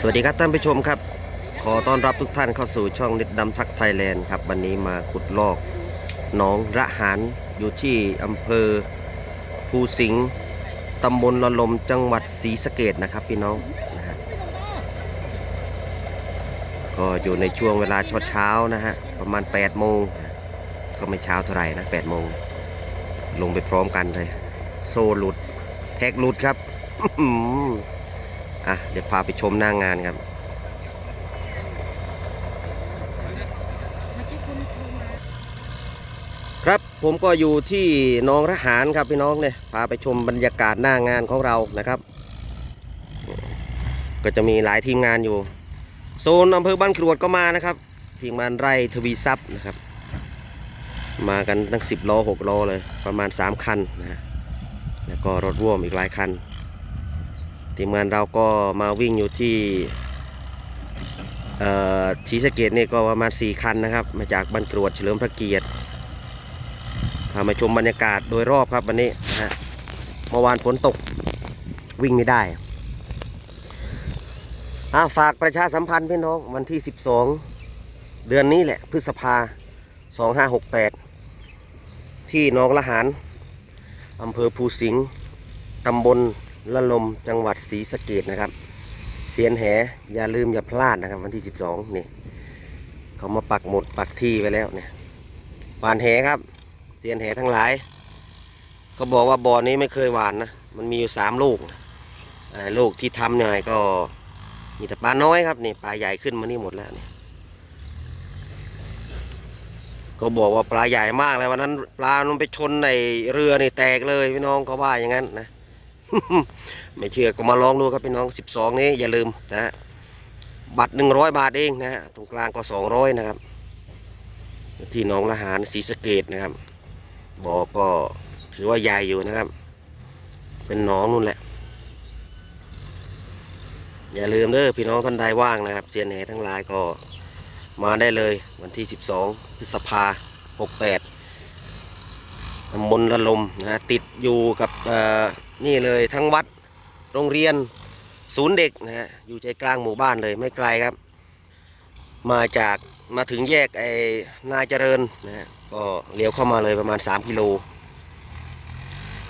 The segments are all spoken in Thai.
สวัสดีครับท่านผู้ชมครับ ขอต้อนรับทุกท่านเข้าสู่ช่องนิดดำทักไทยแลนด์ครับ วันนี้มาขุดลอกหนองระหารอยู่ที่อำเภอภูสิงห์ตำบลละลมจังหวัดศรีสะเกดนะครับพี่น้องนะฮะก็อยู่ในช่วงเวลาเช้าๆนะฮะประมาณ8โมงก็ไม่เช้าเท่าไหร่นะ8โมงลงไปพร้อมกันเลย โซ่หลุดแท็กหลุดครับ อะเดี๋ยวพาไปชมหน้างานครับครับผมก็อยู่ที่หนองระหารครับพี่น้องเนี่ยพาไปชมบรรยากาศหน้างานของเรานะครับ ก็จะมีหลายทีมงานอยู่ โซนอำเภอบ้านกรวดก็มานะครับ ทีมงานไร่ทวีทรัพย์นะครับ มากันตั้ง 10ล้อ6ล้อเลยประมาณ 3 คันนะฮะแล้วก็รถร่วมอีกหลายคัน ทีมงานเราก็มาวิ่งอยู่ที่ชีสะเกตนี่ก็ประมาณ 4 คันนะครับ มาจากบ้านกรวดเฉลิมพระเกียรติพามาชมบรรยากาศโดยรอบครับวันนี้นะฮะเมื่อวานฝนตกวิ่งไม่ได้อาฝากประชาสัมพันธ์พี่น้องวันที่ 12 เดือนนี้แหละ พฤษภา 2568 ที่หนองละหารอำเภอภูสิงห์ตำบล ละลมจังหวัดศรีสะเกดนะครับ เสียนแหอย่าลืมอย่าพลาดนะครับ วันที่ 12 นี่เขามาปักหมดปักที่ไว้แล้วเนี่ยปานแหครับเซียนแหทั้งหลายเขาบอกว่าบ่อนี้ไม่เคยหวานนะมันมีอยู่สามลูกลูกที่ทำเนี่ยก็มีแต่ปลาน้อยครับนี่ปลาใหญ่ขึ้นมานี่หมดแล้วเนี่ยก็บอกว่าปลาใหญ่มากเลยวันนั้น ปลามันไปชนในเรือนี่แตกเลยพี่น้องเขาว่าอย่างนั้นนะ ไม่เชื่อก็มาลองดูครับพี่น้อง12 นี้อย่าลืมนะฮะบัตร 100 บาทเองนะฮะตรงกลางก็ 200 นะครับ ที่หนองละหารศรีสะเกดนะครับบ่อก็ถือว่าใหญ่อยู่นะครับ เป็นหนองนู่นแหละ อย่าลืมเด้อพี่น้องท่านใดว่างนะครับเซียนแหทั้งหลายก็มาได้เลยวันที่ 12พฤษภา68ำบลละลมนะติดอยู่กับนี่เลยทั้งวัดโรงเรียนศูนย์เด็กนะฮะอยู่ใจกลางหมู่บ้านเลยไม่ไกลครับ มาจากมาถึงแยกไอ้นาเจริญนะฮะก็เลี้ยวเข้ามาเลยประมาณ 3 กิโล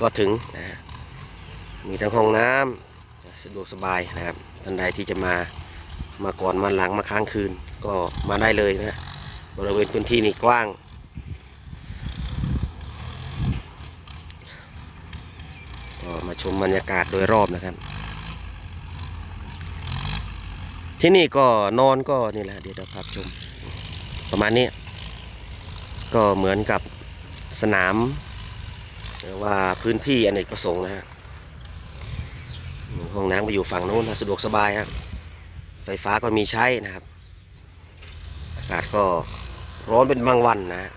ก็ถึงนะฮะมีทั้งห้องน้ำสะดวกสบายนะครับท่านใดที่จะมามาก่อนมาหลังมาค้างคืน ก็มาได้เลยนะฮะบริเวณพื้นที่นี่กว้าง ก็ มาชมบรรยากาศโดยรอบนะครับ ที่นี่ก็นอนก็นี่แหละเดี๋ยวเราพาชม ประมาณนี้ ก็เหมือนกับสนามหรือว่าพื้นที่อเนกประสงค์นะฮะห้องน้ำก็อยู่ฝั่งโน้นนะสะดวกสบายครับไฟฟ้าก็มีใช้นะครับ อากาศก็ร้อนเป็นบางวันนะ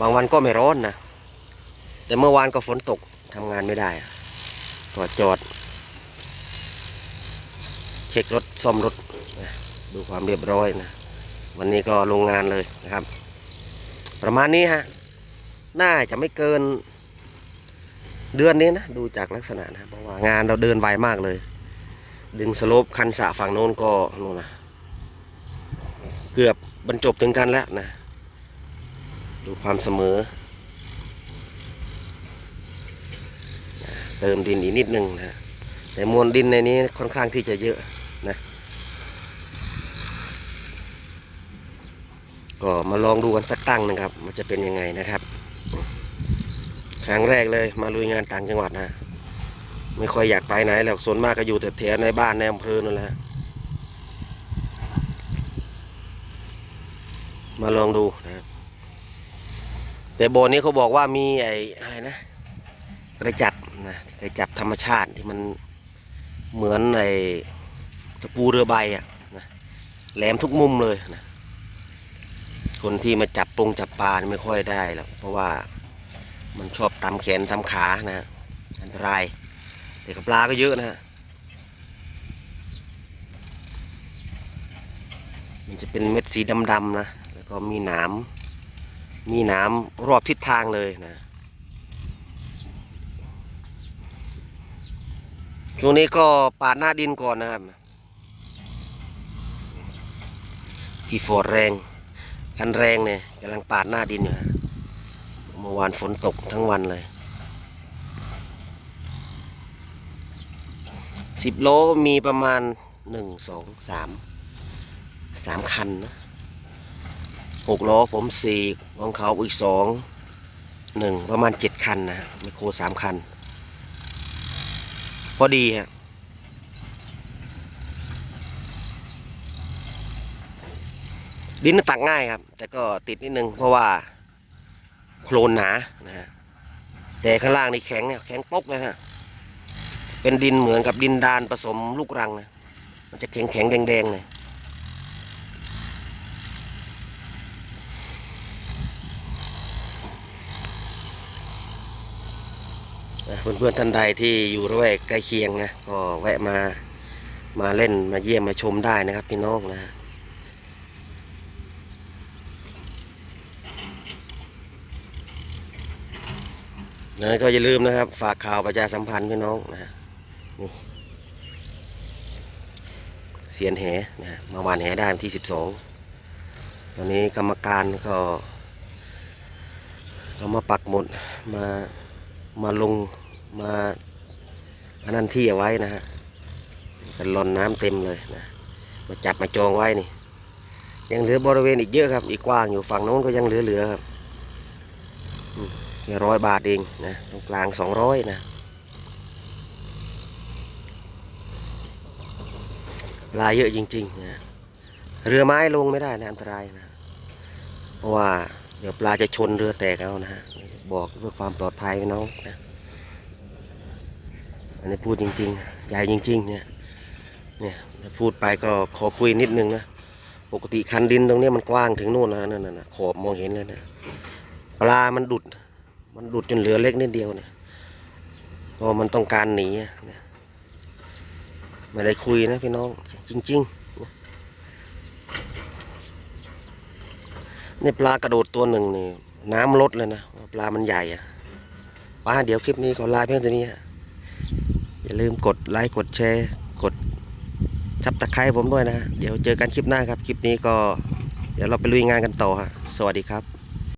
บางวันก็ไม่ร้อนนะ แต่เมื่อวานก็ฝนตกทำงานไม่ได้ อะก็จอด เช็ครถซ่อมรถนะดูความเรียบร้อยนะ วันนี้ก็ลงงานเลยนะครับ ประมาณนี้ฮะ น่าจะไม่เกิน เดือนนี้นะ ดูจากลักษณะนะเพราะว่างานเราเดินไวมากเลย ดึงสโลปคันสะฝั่งโน้นก็นู่นนะเกือบบรรจบถึงกันแล้วนะ ดูความเสมอนะ เติมดินอีกนิดนึงนะแต่มวลดินในนี้ค่อนข้างที่จะเยอะนะก็มาลองดูกันสักตั้งหนะครับ มันจะเป็นยังไงนะครับ ครั้งแรกเลยมาลุยงานต่างจังหวัดนะ ไม่ค่อยอยากไปไหนแล้วส่วนมากก็อยู่แต่แถวในบ้านในอำเภอนั่นแหละมาลองดูนะครับแต่โบนี้เขาบอกว่ามีไอ้อะไรนะ กระจับ นะกระจับธรรมชาติที่มันเหมือนไอ้ตะปูเรือใบอะนะแหลมทุกมุมเลยนะคนที่มาจับปงจับปลาไม่ค่อยได้หรอกเพราะว่ามันชอบตำแขนตำขานะฮะอันตรายแต่กับปลาก็เยอะนะฮะมันจะเป็นเม็ดสีดำๆนะ แล้วก็มีหนาม มีหนามรอบทิศทางเลยนะ ช่วงนี้ก็ปาดหน้าดินก่อนนะครับ อีฟอร์ดแรงคันแรงเนี่ยกำลังปาดหน้าดินอยู่ฮะเมื่อวานฝนตกทั้งวันเลยสิบโลมีประมาณหนึ่งสองสามสามคันนะหกล้อผมสี่ของเขาอีกสองหนึ่งประมาณเจ็ดคันนะฮะไมโครสามคัน พอดีฮะดินตักง่ายครับ แต่ก็ติดนิดนึงเพราะว่า โคลนหนานะฮะแต่ข้างล่างนี่แข็งเนี่ยแข็งปกนะฮะเป็นดินเหมือนกับดินดานผสมลูกรังนะมันจะแข็งแข็งๆแดงๆเลย เพื่อนๆท่านใดที่อยู่ระแวกใกล้เคียงนะก็แวะมามาเล่นมาเยี่ยมมาชมได้นะครับพี่น้องนะฮะนะก็อย่าลืมนะครับ ฝากข่าวประชาสัมพันธ์พี่น้องนะฮะนี่เสียนแหนะฮะมาวานแหได้ที่สิบสองตอนนี้กรรมการก็ก็มาปักหมุดมามาลง มาอันนั้นที่เอาไว้นะฮะกันลอนน้ำเต็มเลยนะ มาจับมาจองไว้นี่ ยังเหลือบริเวณอีกเยอะครับ อีกกว้างอยู่ฝั่งโน้นก็ยังเหลือๆครับแค่ร้อยบาทเองนะตรงกลางสองร้อยนะปลาเยอะจริงๆนะเรือไม้ลงไม่ได้นะอันตรายนะ เพราะว่าเดี๋ยวปลาจะชนเรือแตกเอานะฮะบอกเพื่อความปลอดภัยน้องนะ อันนี้พูดจริง ๆ ใหญ่จริง ๆ เนี่ย เนี่ยพูดไปก็ขอคุยนิดนึงนะ ปกติคันดินตรงนี้มันกว้างถึงนู่นนะนั่นน่ะขอบมองเห็นเลยนะ ปลามันดุด มันดุดจนเหลือเล็กนิดเดียวเนี่ยเพราะมันต้องการหนีอะเนี่ยไม่ได้คุยนะพี่น้อง จริง ๆ นี่ปลากระโดดตัวหนึ่งนี่ น้ำลดเลยนะ ปลามันใหญ่อะป้าเดี๋ยวคลิปนี้ขอลาเพียงเท่านี้ อย่าลืมกดไลค์กดแชร์กดซับตะไคร้ผมด้วยนะฮะเดี๋ยวเจอกันคลิปหน้าครับ คลิปนี้ก็ เดี๋ยวเราไปลุยงานกันต่อฮะ สวัสดีครับ